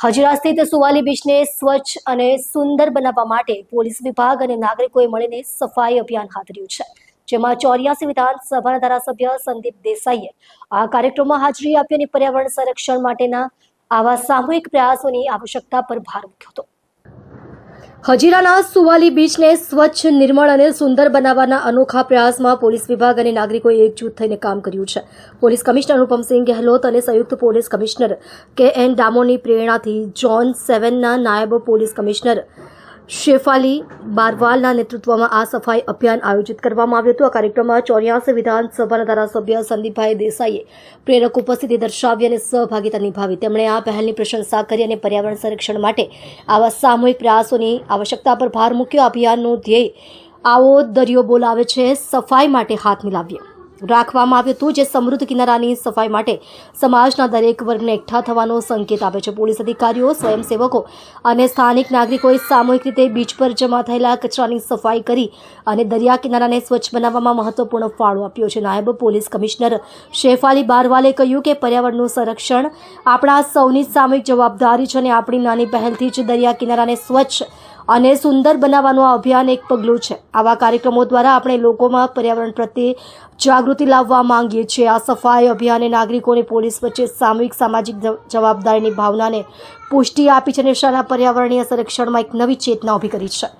હજીરા સ્થિત સુવાલી બીચને સ્વચ્છ અને સુંદર બનાવવા માટે પોલીસ વિભાગ અને નાગરિકોએ મળીને સફાઈ અભિયાન હાથ ધર્યું છે. જેમાં ચોર્યાસી વિધાનસભાના ધારાસભ્ય સંદીપ દેસાઈએ આ કાર્યક્રમમાં હાજરી આપી અને પર્યાવરણ સંરક્ષણ માટેના આવા સામૂહિક પ્રયાસોની આવશ્યકતા પર ભાર મૂક્યો હતો. હજીરાના સુવાલી બીચને સ્વચ્છ, નિર્મળ અને સુંદર બનાવવાના અનોખા પ્રયાસમાં પોલીસ વિભાગ અને નાગરિકોએ એકજૂથ થઈને કામ કર્યું છે. પોલીસ કમિશનર અનુપમસિંહ ગહેલોત અને સંયુક્ત પોલીસ કમિશનર કે એન ડામોની પ્રેરણાથી જોન સેવનના નાયબ પોલીસ કમિશનર શેફાલી બારવાલના નેતૃત્વમાં આ સફાઈ અભિયાન આયોજિત કરવામાં આવ્યું હતું. આ કાર્યક્રમમાં ચોર્યાસી વિધાનસભાના ધારાસભ્ય સંદીપભાઈ દેસાઈએ પ્રેરક ઉપસ્થિતિ દર્શાવી અને સહભાગીતા નિભાવી. તેમણે આ પહેલની પ્રશંસા કરી અને પર્યાવરણ સંરક્ષણ માટે આવા સામૂહિક પ્રયાસોની આવશ્યકતા પર ભાર મૂક્યો. અભિયાનનું ધ્યેય આવો દરિયો બોલાવે છે. સફાઈ માટે હાથ મિલાવીએ. રાખવામાં આવ્યું હતું, જે સમૃદ્ધ કિનારાની સફાઈ માટે સમાજના દરેક વર્ગને એકઠા થવાનો સંકેત આપે છે. પોલીસ અધિકારીઓ, સ્વયંસેવકો અને સ્થાનિક નાગરિકોએ સામૂહિક રીતે બીચ પર જમા થયેલા કચરાની સફાઈ કરી અને દરિયા કિનારાને સ્વચ્છ બનાવવામાં મહત્વપૂર્ણ ફાળો આપ્યો છે. નાયબ પોલીસ કમિશનર શેફાલી બારવાલે કહ્યું કે પર્યાવરણનું સંરક્ષણ આપણા સૌની સામૂહિક જવાબદારી છે અને આપણી નાની પહેલથી જ દરિયા કિનારાને સ્વચ્છ અને સુંદર બનાવવાનું આ અભિયાન એક પગલું છે. આવા કાર્યક્રમો દ્વારા આપણે લોકોમાં પર્યાવરણ પ્રત્યે જાગૃતિ લાવવા માંગીએ છીએ. આ સફાઈ અભિયાને નાગરિકોને પોલીસ વચ્ચે સામૂહિક સામાજિક જવાબદારીની ભાવનાને પુષ્ટિ આપી છે અને શાળા પર્યાવરણીય સંરક્ષણમાં એક નવી ચેતના ઊભી કરી છે.